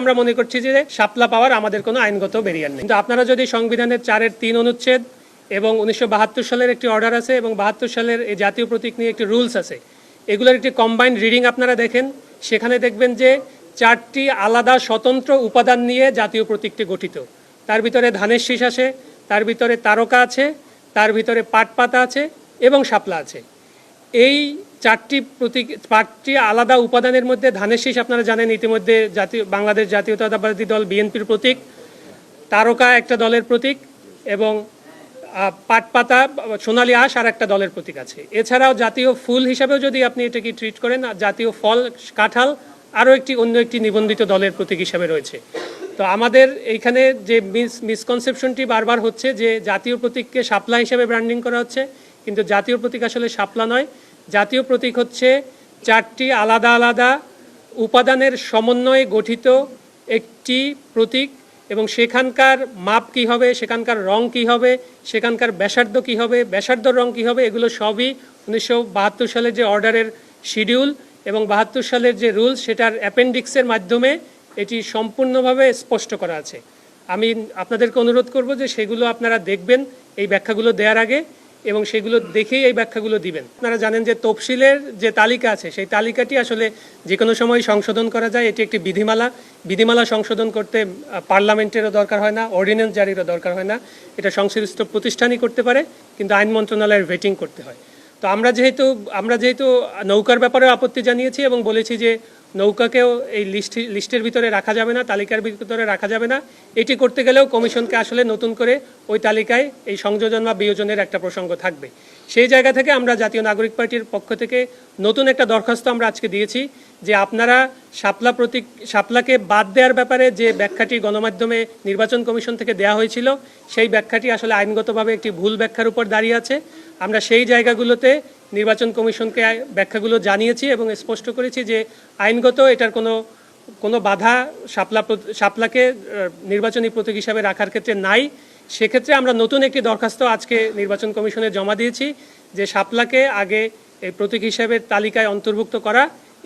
আমরা মনে করছি যে শাপলা পাওয়ার আমাদের কোনো আইনগত বেরিয়ার নেই। কিন্তু আপনারা যদি সংবিধানের চারের তিন অনুচ্ছেদ এবং উনিশশো বাহাত্তর সালের একটি অর্ডার আছে এবং বাহাত্তর সালের এই জাতীয় প্রতীক নিয়ে একটি রুলস আছে, এগুলোর একটি কম্বাইন্ড রিডিং আপনারা দেখেন, সেখানে দেখবেন যে চারটি আলাদা স্বতন্ত্র উপাদান নিয়ে জাতীয় প্রতীকটি গঠিত। তার ভিতরে ধানের শীষ আছে, তার ভিতরে তারকা আছে, তার ভিতরে পাট পাতা আছে এবং শাপলা আছে। এই চারটি প্রতীক পাঁচটি আলাদা উপাদানের মধ্যে ধানের শীষ আপনারা জানেন ইতিমধ্যে জাতীয় বাংলাদেশ জাতীয়তাবাদী দল বিএনপির প্রতীক তারকা একটা দলের প্রতীক এবং আহ, পাট পাতা সোনালী আঁশ আর একটা দলের প্রতীক আছে। এছাড়াও জাতীয় ফুল হিসাবেও যদি আপনি এটাকে ট্রিট করেন জাতীয় ফল কাঁঠাল আরও একটি অন্য একটি নিবন্ধিত দলের প্রতীক হিসাবে রয়েছে। তো আমাদের এইখানে যে মিস মিসকনসেপশনটি বারবার হচ্ছে যে জাতীয় প্রতীককে শাপলা হিসাবে ব্র্যান্ডিং করা হচ্ছে কিন্তু জাতীয় প্রতীক আসলে শাপলা নয়। জাতীয় প্রতীক হচ্ছে চারটি আলাদা আলাদা উপাদানের সমন্বয়ে গঠিত একটি প্রতীক এবং সেখানকার মাপ কি হবে, সেখানকার রং কি হবে, সেখানকার ব্যাসার্ধ কি হবে ব্যাসার্ধর রং কি হবে, এগুলো সবই উনিশশো বাহাত্তর সালের যে অর্ডারের শিডিউল এবং বাহাত্তর সালের যে রুল সেটার অ্যাপেন্ডিক্সের মাধ্যমে এটি সম্পূর্ণভাবে স্পষ্ট করা আছে। আমি আপনাদেরকে অনুরোধ করব যে সেগুলো আপনারা দেখবেন, এই ব্যাখ্যাগুলো দেওয়ার আগে। এবং সেগুলো দেখেই এই ব্যাখ্যাগুলো দিবেন। আপনারা জানেন যে তফসিলের যে তালিকা আছে, সেই তালিকাটি আসলে যে কোনো সময় সংশোধন করা যায়। এটি একটি বিধিমালা। বিধিমালা সংশোধন করতে পার্লামেন্টেরও দরকার হয় না, অর্ডিন্যান্স জারিরও দরকার হয় না। এটা সংশ্লিষ্ট প্রতিষ্ঠানই করতে পারে, কিন্তু আইন মন্ত্রণালয়ের ভেটিং করতে হয়। তো আমরা যেহেতু আমরা যেহেতু নৌকার ব্যাপারে আপত্তি জানিয়েছি এবং বলেছি যে নৌকাকেও এই লিস্ট, লিস্টের ভিতরে রাখা যাবে না, তালিকার ভিতরে রাখা যাবে না, এটি করতে গেলেও কমিশনকে আসলে নতুন করে ওই তালিকায় এই সংযোজন বা বিয়োজনের একটা প্রসঙ্গ থাকবে। সেই জায়গা থেকে আমরা জাতীয় নাগরিক পার্টির পক্ষ থেকে নতুন একটা দরখাস্ত আমরা আজকে দিয়েছি যে আপনারা শাপলা প্রতীক, শাপলাকে বাদ দেওয়ার ব্যাপারে যে ব্যাখ্যাটি গণমাধ্যমে নির্বাচন কমিশন থেকে দেওয়া হয়েছিল, সেই ব্যাখ্যাটি আসলে আইনগতভাবে একটি ভুল ব্যাখ্যার উপর দাঁড়িয়ে আছে। আমরা সেই জায়গাগুলোতে নির্বাচন কমিশনকে ব্যাখ্যাগুলো জানিয়েছি এবং স্পষ্ট করেছি যে আইনগত এটার কোনো কোনো বাধা শাপলা প্র- শাপলাকে নির্বাচনী প্রতীক হিসাবে রাখার ক্ষেত্রে নাই। সেক্ষেত্রে আমরা নতুন একটি দরখাস্ত আজকে নির্বাচন কমিশনে জমা দিয়েছি, যে শাপলাকে আগে এই প্রতীক হিসাবে তালিকায় অন্তর্ভুক্ত করা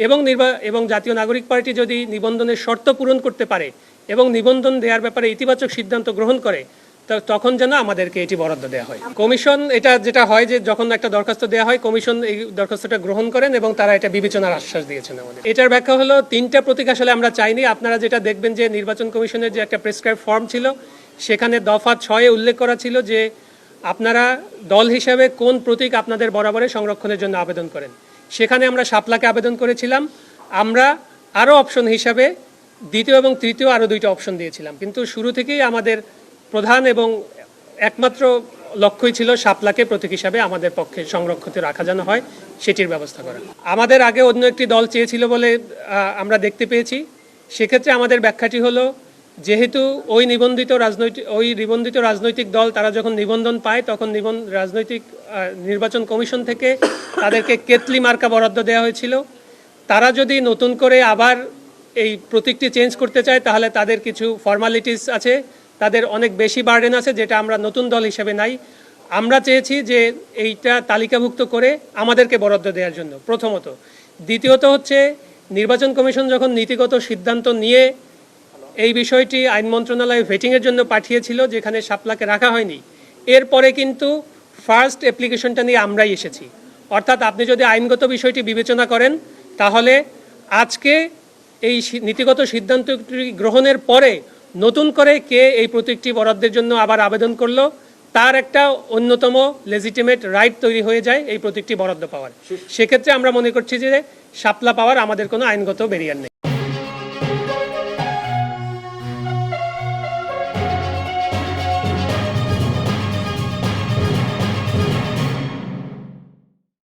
এবং নির্বা, এবং জাতীয় নাগরিক পার্টি যদি নিবন্ধনের শর্ত পূরণ করতে পারে এবং নিবন্ধন দেওয়ার ব্যাপারে ইতিবাচক সিদ্ধান্ত গ্রহণ করে তখন যেন আমাদেরকে এটি বরাদ্দ দেওয়া হয়। কমিশন এটা যেটা হয় যে যখন একটা দরখাস্ত দেওয়া হয়, কমিশন এই দরখাস্তটা গ্রহণ করেন এবং তারা এটা বিবেচনার আশ্বাস দিয়েছেন আমাদের। এটার ব্যাখ্যা হলো, তিনটা প্রতীক আসলে আমরা চাইনি। আপনারা যেটা দেখবেন যে নির্বাচন কমিশনের যে একটা প্রেসক্রাইব ফর্ম ছিল, সেখানে দফা ছয়ে উল্লেখ করা ছিল যে আপনারা দল হিসাবে কোন প্রতীক আপনাদের বরাবরে সংরক্ষণের জন্য আবেদন করেন। সেখানে আমরা শাপলাকে আবেদন করেছিলাম। আমরা আরও অপশন হিসাবে দ্বিতীয় এবং তৃতীয় আরও দুইটা অপশন দিয়েছিলাম। কিন্তু শুরু থেকেই আমাদের প্রধান এবং একমাত্র লক্ষ্যই ছিল শাপলাকে প্রতীক হিসাবে আমাদের পক্ষে সংরক্ষিত রাখা যেন হয়, সেটির ব্যবস্থা করা। আমাদের আগে অন্য একটি দল চেয়েছিল বলে আমরা দেখতে পেয়েছি। সেক্ষেত্রে আমাদের ব্যাখ্যাটি হলো, যেহেতু ওই নিবন্ধিত রাজনৈতিক ওই নিবন্ধিত রাজনৈতিক দল, তারা যখন নিবন্ধন পায়, তখন নিবন, রাজনৈতিক নির্বাচন কমিশন থেকে তাদেরকে কেতলি মার্কা বরাদ্দ দেওয়া হয়েছিল। তারা যদি নতুন করে আবার এই প্রতীকটি চেঞ্জ করতে চায়, তাহলে তাদের কিছু ফর্মালিটিস আছে। তাদের অনেক বেশি বার্ডেন আছে যেটা আমরা নতুন দল হিসেবে নাই। আমরা চেয়েছি যে এইটা তালিকাভুক্ত করে আমাদেরকে বরাদ্দ দেওয়ার জন্য, প্রথমত। দ্বিতীয়ত হচ্ছে, নির্বাচন কমিশন যখন নীতিগত সিদ্ধান্ত নিয়ে এই বিষয়টি আইন মন্ত্রণালয়ে ভেটিংয়ের জন্য পাঠিয়েছিল, যেখানে শাপলাকে রাখা হয়নি, এরপরে কিন্তু ফার্স্ট অ্যাপ্লিকেশনটা নিয়ে আমরাই এসেছি। অর্থাৎ আপনি যদি আইনগত বিষয়টি বিবেচনা করেন, তাহলে আজকে এই নীতিগত সিদ্ধান্তটি গ্রহণের পরে নতুন করে কে এই প্রতীকটি বরাদ্দের জন্য আবার আবেদন করল তার একটা অন্যতম লেজিটিমেট রাইট তৈরি হয়ে যায় এই প্রতীকটি বরাদ্দ পাওয়ার। সেক্ষেত্রে আমরা মনে করছি যে শাপলা পাওয়ার আমাদের কোনো আইনগত বেরিয়ার নেই।